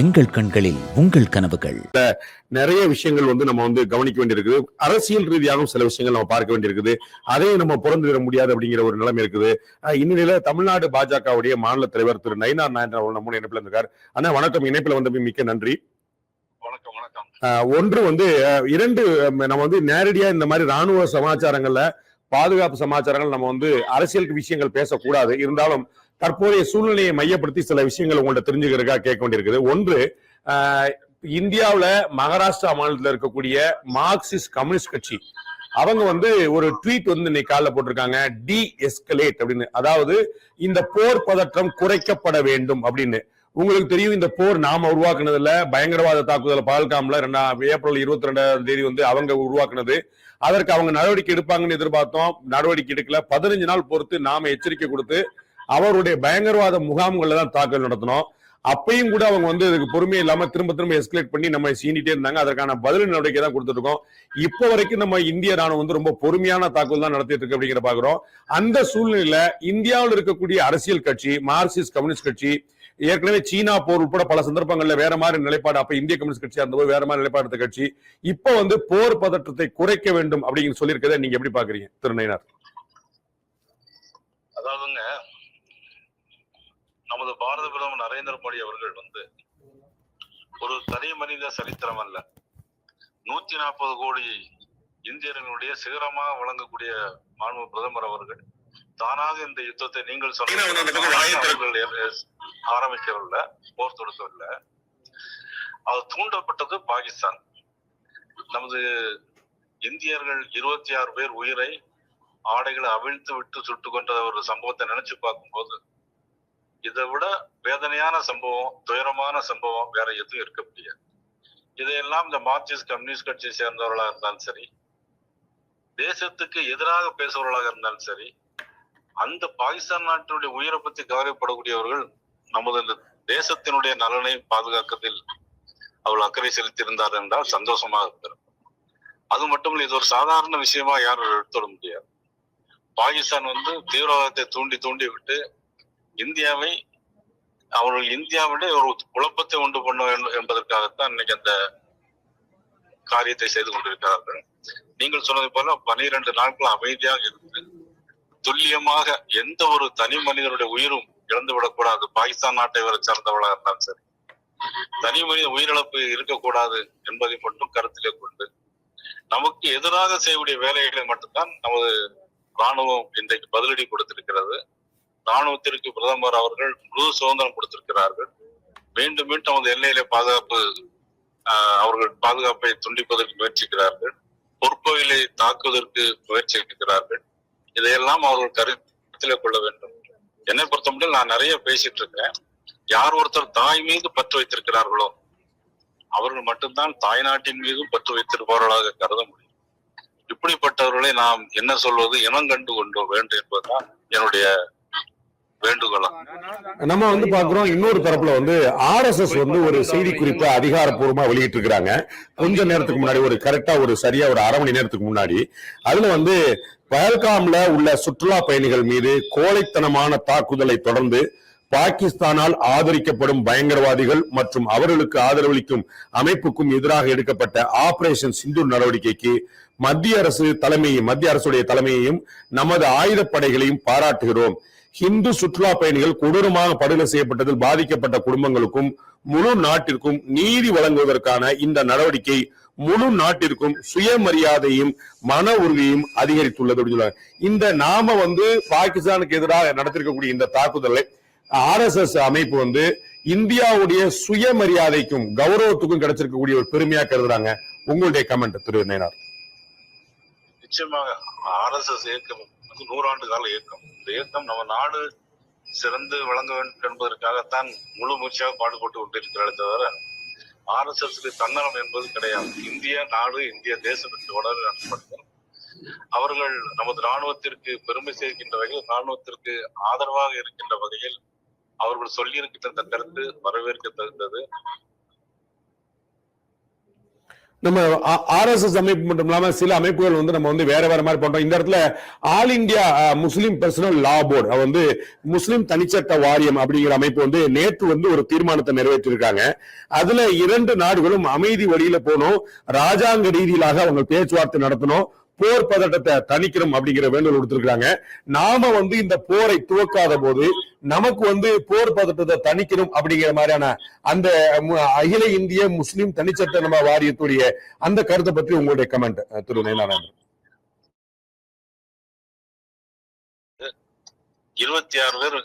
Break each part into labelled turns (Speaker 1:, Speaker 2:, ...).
Speaker 1: எங்கள் கண்களில் உங்கள் கனவுகள்.
Speaker 2: நிறைய விஷயங்கள் வந்து நம்ம வந்து கவனிக்க வேண்டியிருக்குது. அரசியல் ரீதியாகவும் சில விஷயங்கள் நம்ம பார்க்க வேண்டியிருக்குது. அதையும் நம்ம புறந்து விட முடியாது அப்படிங்கிற ஒரு நிலைமை இருக்குது. இந்நிலையில தமிழ்நாடு பாஜகவுடைய மாநில தலைவர் திரு நயினார் நாயன் அவர்கள் நம்ம இணைப்புல இருக்கார் அண்ணா வணக்கம். இணைப்புல வந்து மிக்க நன்றி.
Speaker 3: வணக்கம் வணக்கம்.
Speaker 2: ஒன்று வந்து இரண்டு நம்ம வந்து நேரடியா இந்த மாதிரி ராணுவ சமாச்சாரங்கள்ல பாதுகாப்பு சமாச்சாரங்கள் நம்ம வந்து அரசியல் விஷயங்கள் பேசக்கூடாது. இருந்தாலும் தற்போதைய சூழ்நிலையை மையப்படுத்தி சில விஷயங்கள் உங்கள்ட்ட தெரிஞ்சுக்கிறதுக்காக கேட்க வேண்டியிருக்குது ஒன்று இந்தியாவில் மகாராஷ்டிரா மாநிலத்தில் இருக்கக்கூடிய மார்க்சிஸ்ட் கம்யூனிஸ்ட் கட்சி அவங்க வந்து ஒரு ட்வீட் வந்து இன்னைக்கு காலைல போட்டிருக்காங்க டி எஸ்கலேட் அப்படின்னு. அதாவது இந்த போர் பதற்றம் குறைக்கப்பட வேண்டும் அப்படின்னு. உங்களுக்கு தெரியும் இந்த போர் நாம உருவாக்குனதுல பயங்கரவாத தாக்குதல் பால்காம்ல ரெண்டாம் ஏப்ரல் இருபத்தி ரெண்டாம் தேதி வந்து அவங்க உருவாக்குனது. அதற்கு அவங்க நடவடிக்கை எடுப்பாங்கன்னு எதிர்பார்த்தோம் நடவடிக்கை எடுக்கல. பதினஞ்சு நாள் பொறுத்து நாம எச்சரிக்கை கொடுத்து அவருடைய பயங்கரவாத முகாம்கள்ல தான் தாக்கல் நடத்தினோம். அப்பயும் கூட அவங்க வந்து இதுக்கு பொறுமை இல்லாம திரும்ப திரும்ப எஸ்கலேட் பண்ணி நம்ம சீண்டிட்டே இருந்தாங்க. அதற்கான பதில் நடவடிக்கை தான் கொடுத்துட்டு இருக்கோம் இப்போ வரைக்கும் நம்ம இந்திய ராணுவம் வந்து ரொம்ப பொறுமையான தாக்குதல் தான் நடத்திட்டு இருக்கு அப்படிங்கிற பாக்குறோம். அந்த சூழ்நிலையில இந்தியாவில் இருக்கக்கூடிய அரசியல் கட்சி மார்க்சிஸ்ட் கம்யூனிஸ்ட் கட்சி ஏற்கனவே சீனா போர் உட்பட பல சந்தர்ப்பங்கள்ல வேற மாதிரி நிலைப்பாடு அப்ப இந்திய கம்யூனிஸ்ட் கட்சியா இருந்தபோது வேற மாதிரி நிலைப்பாடு எடுத்த கட்சி. இப்போ வந்து போர் பதற்றத்தை குறைக்க வேண்டும் அப்படின்னு சொல்லியிருக்கதை நீங்க எப்படி பாக்குறீங்க திருநயினார்
Speaker 3: அதாவதுங்க நமது பாரத பிரதமர் நரேந்திர மோடி அவர்கள் வந்து ஒரு தனி மனித சரித்திரம் அல்ல. நூத்தி நாற்பது கோடி இந்தியர்களுடைய சிகரமாக வழங்கக்கூடிய மாண்பு பிரதமர் அவர்கள் தானாக இந்த யுத்தத்தை நீங்கள் சொன்ன அவர்கள் ஏ- ஆரம்பிக்கவில்லை போர் தொடுக்கவில்லை. அது தூண்டப்பட்டது பாகிஸ்தான். நமது இந்தியர்கள் இருபத்தி ஆறு பேர் உயிரை ஆடைகளை அவிழ்த்து விட்டு சுட்டு கொண்ட ஒரு சம்பவத்தை நினைச்சு பார்க்கும்போது இதை விட வேதனையான சம்பவம் துயரமான சம்பவம் வேற எதுவும் இருக்க முடியாது. இதையெல்லாம் இந்த மார்க்சிஸ்ட் கம்யூனிஸ்ட் கட்சியை சேர்ந்தவர்களாக இருந்தாலும் சரி தேசத்துக்கு எதிராக பேசுபவர்களாக இருந்தாலும் சரி அந்த பாகிஸ்தான் நாட்டினுடைய உயிரை பத்தி கவலைப்படக்கூடியவர்கள் நமது இந்த தேசத்தினுடைய நலனை பாதுகாக்கத்தில் அவள் அக்கறை செலுத்தியிருந்தார் என்றால் சந்தோஷமாக இருக்கிறது அது மட்டும் இல்லை இது ஒரு சாதாரண விஷயமா யாரும் எடுத்துட முடியாது. பாகிஸ்தான் வந்து தீவிரவாதத்தை தூண்டி தூண்டி விட்டு இந்தியாவை அவர்கள் இந்தியாவிட ஒரு குழப்பத்தை உண்டு பண்ண வேண்டும் என்பதற்காகத்தான் இன்னைக்கு அந்த காரியத்தை செய்து கொண்டிருக்கிறார்கள். நீங்கள் சொன்னது போல பனிரெண்டு நாட்கள் அமைதியாக இருந்து துல்லியமாக எந்த ஒரு தனி மனிதனுடைய உயிரும் இழந்து விடக்கூடாது பாகிஸ்தான் நாட்டை வரை சார்ந்தவளாக இருந்தாலும் சரி. தனி மனித உயிரிழப்பு இருக்கக்கூடாது என்பதை மட்டும் கருத்திலே கொண்டு நமக்கு எதிராக செய்யக்கூடிய வேலைகளை மட்டும்தான் நமது ராணுவம் இன்றைக்கு பதிலடி கொடுத்திருக்கிறது. ராணுவத்திற்கு பிரதமர் அவர்கள் முழு சுதந்திரம் கொடுத்திருக்கிறார்கள். மீண்டும் மீண்டும் நமது எல்லையிலே பாதுகாப்பு அவர்கள் பாதுகாப்பை துண்டிப்பதற்கு முயற்சிக்கிறார்கள். பொற்கோயிலை தாக்குவதற்கு முயற்சிக்கிறார்கள் இதையெல்லாம் அவர்கள் கருத்தில் கொள்ள வேண்டும். என்னை பொறுத்தமட்டில் நான் நிறைய பேசிட்டு இருக்கேன். யார் ஒருத்தர் தாய் மீது பற்று வைத்திருக்கிறார்களோ அவர்கள் மட்டும்தான் தாய் நாட்டின் மீதும் பற்று வைத்திருப்பவர்களாக கருத முடியும். இப்படிப்பட்டவர்களை நாம் என்ன சொல்வது இனம் கண்டு கொண்டு வேண்டும் என்பதுதான் என்னுடைய வேண்டுகோளம்
Speaker 2: நம்ம வந்து பாக்குறோம் இன்னொரு தரப்புல வந்து ஆர் எஸ் எஸ் வந்து ஒரு செய்தி குறிப்பை அதிகாரப்பூர்வமா வெளியிட்டு இருக்காங்க கொஞ்ச நேரத்துக்கு முன்னாடி ஒரு கரெக்டா ஒரு சரியா ஒரு அரை மணி நேரத்துக்கு முன்னாடி அதுல வந்து பஹல்காம்ல உள்ள சுற்றுலா பயணிகள் மீது கோழைத்தனமான தாக்குதலை தொடர்ந்து பாகிஸ்தானால் ஆதரிக்கப்படும் பயங்கரவாதிகள் மற்றும் அவர்களுக்கு ஆதரவளிக்கும் அமைப்புக்கும் எதிராக எடுக்கப்பட்ட ஆபரேஷன் சிந்து நடவடிக்கைக்கு மத்திய அரசு தலைமையும் மத்திய அரசுடைய தலைமையையும் நமது ஆயுதப்படைகளையும் பாராட்டுகிறோம். ஹிந்து சுற்றுலா பயணிகள் கொடூரமாக படுகொலை செய்யப்பட்டதில் பாதிக்கப்பட்ட குடும்பங்களுக்கும் முழு நாட்டிற்கும் நீதி வழங்குவதற்கான இந்த நடவடிக்கை முழு நாட்டிற்கும் சுயமரியாதையும் மன உறுதியும் அதிகரித்துள்ளது அப்படின்னு சொல்றாங்க. இந்த நாம வந்து பாகிஸ்தானுக்கு எதிராக நடத்திருக்கக்கூடிய இந்த தாக்குதலை ஆர் எஸ் எஸ் அமைப்பு வந்து இந்தியாவுடைய சுயமரியாதைக்கும் கௌரவத்துக்கும் கிடைச்சிருக்கக்கூடிய ஒரு பெருமையா கருதுறாங்க. உங்களுடைய கமெண்ட் திரு நேனார்
Speaker 3: நிச்சயமாக ஆர்எஸ்எஸ் இயக்கம் வந்து நூறாண்டு கால இயக்கம். இந்த இயக்கம் நம்ம நாடு சிறந்து விளங்க வேண்டும் என்பதற்காகத்தான் முழு முயற்சியாக பாடுபட்டு கொண்டிருக்கிறாரே தவிர ஆர்எஸ்எஸ்க்கு தன்னலம் என்பது கிடையாது. இந்திய நாடு இந்திய தேசம் என்று உணர்வு அவர்கள் நமது ராணுவத்திற்கு பெருமை சேர்க்கின்ற வகையில் ராணுவத்திற்கு ஆதரவாக இருக்கின்ற வகையில் அவர்கள் சொல்லியிருக்கின்ற கருத்து வரவேற்க தகுந்தது
Speaker 2: நம்ம ஆர்எஸ்எஸ் அமைப்பு மட்டும் இல்லாம சில அமைப்புகள் வந்து நம்ம வந்து வேற வேற மாதிரி பண்றோம். இந்த இடத்துல all India Muslim personal law board வந்து முஸ்லீம் தனிச்சட்ட வாரியம் அப்படிங்கிற அமைப்பு வந்து நேற்று வந்து ஒரு தீர்மானத்தை நிறைவேற்றிருக்காங்க. அதுல இரண்டு நாடுகளும் அமைதி வழியில போனோம். ராஜாங்க ரீதியிலாக அவங்க பேச்சுவார்த்தை நடத்தணும் போர் பதட்டத்தை தணிக்கணும் அப்படிங்கிற வேண்டுகோள் கொடுத்திருக்காங்க நாம வந்து இந்த போரை துவக்காத போது நமக்கு வந்து போர் பதட்டத்தை தணிக்கணும் அப்படிங்கிற மாதிரியான அந்த அகில இந்திய முஸ்லிம் தனிச்சட்ட நம்ம வாரியத்துடைய அந்த கருத்தை பற்றி உங்களுடைய கமெண்ட் திரு நயனானந்தன்
Speaker 3: இருபத்தி ஆறு பேர்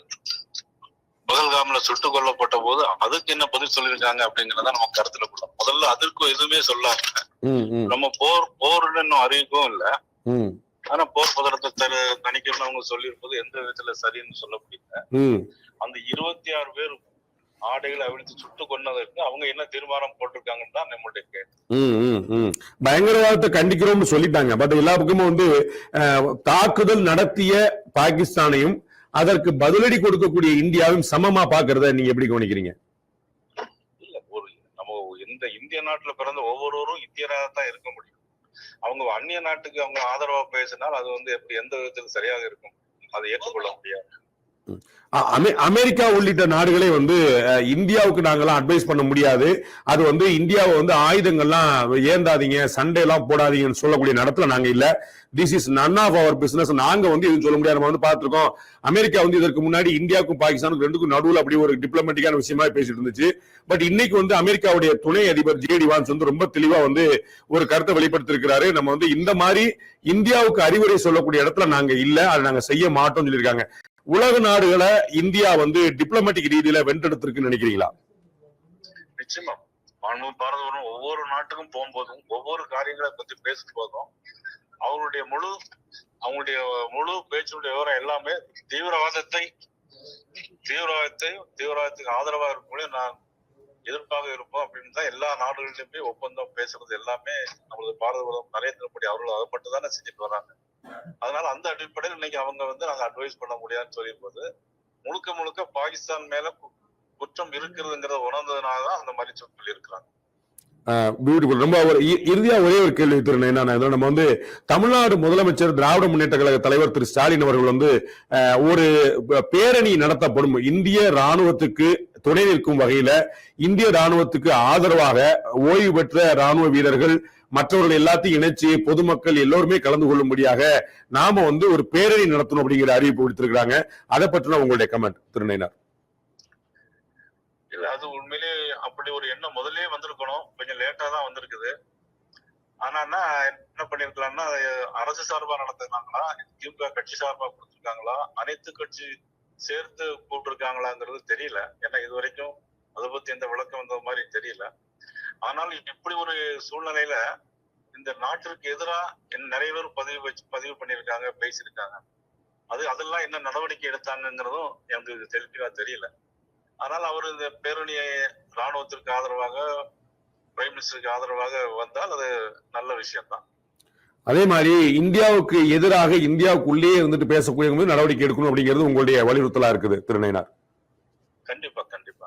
Speaker 3: பகல்காம்ல சுட்டுக் கொல்லப்பட்ட போது அதுக்கு என்ன பதில் சொல்லியிருக்காங்க அப்படிங்கறத நம்ம கருத்துல கொள்ளலாம் முதல்ல அதற்கு எதுவுமே சொல்லாம நம்ம போர் போர்னு இன்னும் அறிவிக்கவும் இல்ல. ஆனா போர் பதட்டத்தை தரு- தணிக்கணும்னு அவங்க சொல்லியிருப்பது எந்த விதத்துல சரின்னு சொல்ல முடியல. அந்த இருபத்தி ஆறு பேர் ஆடைகளை அவிழ்த்து சுட்டு கொன்னதற்கு அவங்க என்ன தீர்மானம் போட்டிருக்காங்கன்னு தான் நம்மளுடைய கேள்வி.
Speaker 2: பயங்கரவாதத்தை கண்டிக்கிறோம்னு சொல்லிட்டாங்க. பட் எல்லா பக்கமும் வந்து தாக்குதல் நடத்திய பாகிஸ்தானையும் அதற்கு பதிலடி கொடுக்கக்கூடிய இந்தியாவும் சமமா பாக்குறத நீங்க எப்படி கவனிக்கிறீங்க?
Speaker 3: இல்ல ஒரு நம்ம இந்த இந்திய நாட்டுல பிறந்த ஒவ்வொருவரும் இந்தியராக தான் இருக்க முடியும். அவங்க அந்நிய நாட்டுக்கு அவங்க ஆதரவா பேசினால் அது வந்து எப்படி எந்த விதத்தில் சரியாக இருக்கும்? அதை ஏற்றுக்கொள்ள முடியாது.
Speaker 2: அமெரிக்கா உள்ளிட்ட நாடுகளே வந்து இந்தியாவுக்கு நாங்கெல்லாம் அட்வைஸ் பண்ண முடியாது. அது வந்து இந்தியாவை வந்து ஆயுதங்கள்லாம் ஏந்தாதீங்க சண்டை எல்லாம் போடாதீங்கன்னு சொல்லக்கூடிய நடத்துல நாங்க இல்ல. This is none of our business நாங்க வந்து எதுவும் சொல்ல முடியாது. நம்ம வந்து பார்த்திருக்கோம் அமெரிக்கா வந்து இதற்கு முன்னாடி இந்தியாவுக்கும் பாகிஸ்தானுக்கும் ரெண்டுக்கும் நடுவுல அப்படி ஒரு டிப்ளமேட்டிக்கான விஷயமா பேசிட்டு இருந்துச்சு. பட் இன்னைக்கு வந்து அமெரிக்காவுடைய துணை அதிபர் ஜேடி வான்ஸ் வந்து ரொம்ப தெளிவா வந்து ஒரு கருத்தை வெளிப்படுத்திருக்கிறாரு நம்ம வந்து இந்த மாதிரி இந்தியாவுக்கு அறிவுரை சொல்லக்கூடிய இடத்துல நாங்க இல்ல. அதை நாங்க செய்ய மாட்டோம்னு சொல்லியிருக்காங்க. உலக நாடுகளை இந்தியா வந்து டிப்ளமேட்டிக் ரீதியில வென்றெடுத்திருக்குன்னு நினைக்கிறீங்களா?
Speaker 3: நிச்சயமா. மாண்பு பாரதவரும் ஒவ்வொரு நாட்டுக்கும் போகும்போதும் ஒவ்வொரு காரியங்களை பத்தி பேசும் போதும் அவருடைய முழு அவங்களுடைய முழு பேச்சுடைய விவரம் எல்லாமே தீவிரவாதத்தை தீவிரவாதத்தை தீவிரவாதத்துக்கு ஆதரவா இருக்கக்கூடிய நான் எதிர்ப்பாக இருப்போம் அப்படின்னு தான் எல்லா நாடுகளிலுமே ஒப்பந்தம் பேசுறது எல்லாமே நமது பாரத பிரதமர் நரேந்திர மோடி அவர்கள் அதை மட்டும் தானே செஞ்சுட்டு வராங்க. அந்த அடிப்படையில் இன்னைக்கு அவங்க வந்து நாங்க அட்வைஸ் பண்ண முடியாதுன்னு சொல்லியிருப்பது முழுக்க முழுக்க பாகிஸ்தான் மேல கு- குற்றம் இருக்கிறதுங்கிறத உணர்ந்ததுனால தான் அந்த மாதிரி சொல்லி இருக்கிறாங்க
Speaker 2: பியூட்டிஃபுல் ரொம்ப ஒரு இ- இறுதியா ஒரே ஒரு கேள்வி திரு என்னன்னா இதுல நம்ம வந்து தமிழ்நாடு முதலமைச்சர் திராவிட முன்னேற்ற கழக தலைவர் திரு ஸ்டாலின் அவர்கள் வந்து ஒரு பேரணி நடத்தப்படும் இந்திய ராணுவத்துக்கு துணை நிற்கும் வகையில இந்திய ராணுவத்துக்கு ஆதரவாக ஓய்வு பெற்ற ராணுவ வீரர்கள் மற்றவர்கள் எல்லாத்தையும் இணைச்சு பொதுமக்கள் எல்லோருமே கலந்து கொள்ளும்படியாக நாம வந்து ஒரு பேரணி நடத்தணும் அப்படிங்கிற அறிவிப்பு விடுத்திருக்கிறாங்க. அதை பற்றின உங்களுடைய கமெண்ட் திருநயினார்.
Speaker 3: இல்ல அது உண்மையிலே அப்படி ஒரு எண்ணம் முதல்லயே வந்திருக்கணும். கொஞ்சம் லேட்டா தான் வந்திருக்குது. ஆனா என்ன என்ன பண்ணிருக்கலாம்னா அரசு சார்பா நடத்துனாங்களா? திமுக கட்சி சார்பா கொடுத்துருக்காங்களா? அனைத்து கட்சி சேர்த்து கூப்பிட்டுருக்காங்களாங்கிறது தெரியல. ஏன்னா இது வரைக்கும் அதை பத்தி எந்த விளக்கம் வந்த மாதிரி தெரியல. ஆனால் இப்படி ஒரு சூழ்நிலையில இந்த நாட்டிற்கு எதிராக நிறைய பேர் பதிவு வச்சு பதிவு பண்ணியிருக்காங்க பேசியிருக்காங்க. அது அதெல்லாம் என்ன நடவடிக்கை எடுத்தாங்கங்கிறதும் எனக்கு தெளிவா தெரியல. ஆனால் அவர் இந்த பேரணியை ராணுவத்திற்கு ஆதரவாக பிரைம் மினிஸ்டருக்கு ஆதரவாக வந்தால் அது நல்ல விஷயம் தான்
Speaker 2: அதே மாதிரி இந்தியாவுக்கு எதிராக இந்தியாவுக்குள்ளேயே இருந்துட்டு பேசக்கூடிய நடவடிக்கை எடுக்கணும் அப்படிங்கிறது உங்களுடைய வலியுறுத்தலா இருக்குது திருநயினார்
Speaker 3: கண்டிப்பா கண்டிப்பா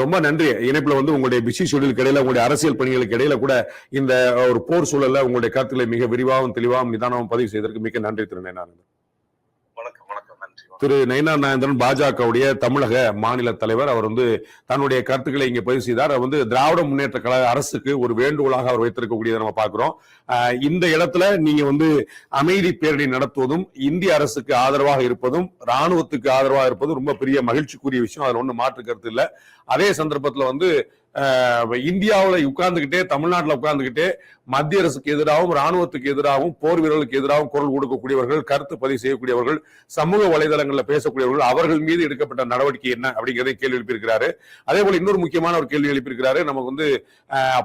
Speaker 2: ரொம்ப நன்றி. இணைப்புல வந்து உங்களுடைய பிஸி ஷெடியூலுக்கு இடையில உங்களுடைய அரசியல் பணிகளுக்கு இடையில கூட இந்த ஒரு போர் சூழல்ல உங்களுடைய கருத்துக்களை மிக விரிவாகவும் தெளிவாகவும் நிதானமும் பதிவு செய்ததற்கு மிக்க நன்றி திரு நயனானந்தன்
Speaker 3: வணக்கம் வணக்கம் நன்றி வணக்கம்.
Speaker 2: திரு நயினா நாயந்திரன் பாஜகவுடைய தமிழக மாநில தலைவர் அவர் வந்து தன்னுடைய கருத்துக்களை இங்கே பதிவு செய்தார். அவர் வந்து திராவிட முன்னேற்ற கழக அரசுக்கு ஒரு வேண்டுகோளாக அவர் வைத்திருக்கக்கூடியதை நம்ம பார்க்கிறோம். இந்த இடத்துல நீங்க வந்து அமைதி பேரணி நடத்துவதும் இந்திய அரசுக்கு ஆதரவாக இருப்பதும் ராணுவத்துக்கு ஆதரவாக இருப்பதும் ரொம்ப பெரிய மகிழ்ச்சிக்குரிய விஷயம். அதில் ஒன்றும் மாற்று கருத்து இல்லை. அதே சந்தர்ப்பத்தில் வந்து இந்தியாவில் உட்கார்ந்துக்கிட்டே தமிழ்நாட்டில் உட்கார்ந்துக்கிட்டே மத்திய அரசுக்கு எதிராகவும் ராணுவத்துக்கு எதிராகவும் போர் வீரர்களுக்கு எதிராகவும் குரல் கொடுக்கக்கூடியவர்கள் கருத்து பதிவு செய்யக்கூடியவர்கள் சமூக வலைதளங்களில் பேசக்கூடியவர்கள் அவர்கள் மீது எடுக்கப்பட்ட நடவடிக்கை என்ன அப்படிங்கிறதை கேள்வி எழுப்பியிருக்கிறாரு. அதே போல இன்னொரு முக்கியமான ஒரு கேள்வி எழுப்பியிருக்கிறாரு. நமக்கு வந்து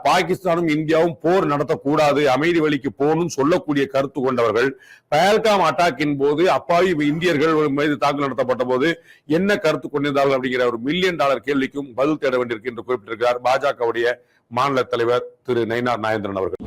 Speaker 2: பாகிஸ்தானும் இந்தியாவும் போர் நடத்தக்கூடாது அமைதி வழிக்கு போகணும்னு சொல்லக்கூடிய கருத்து கொண்டவர்கள் பயல்காம் அட்டாக்கின் போது அப்பாவி இந்தியர்கள் மீது தாக்குதல் நடத்தப்பட்ட போது என்ன கருத்து கொண்டிருந்தார்கள் அப்படிங்கிற ஒரு மில்லியன் டாலர் கேள்விக்கும் பதில் தேட வேண்டியிருக்கு என்று குறிப்பிட்டிருக்கிறார். பாஜகவுடைய மாநில தலைவர் திரு நயினார் நாயந்திரன் அவர்கள்.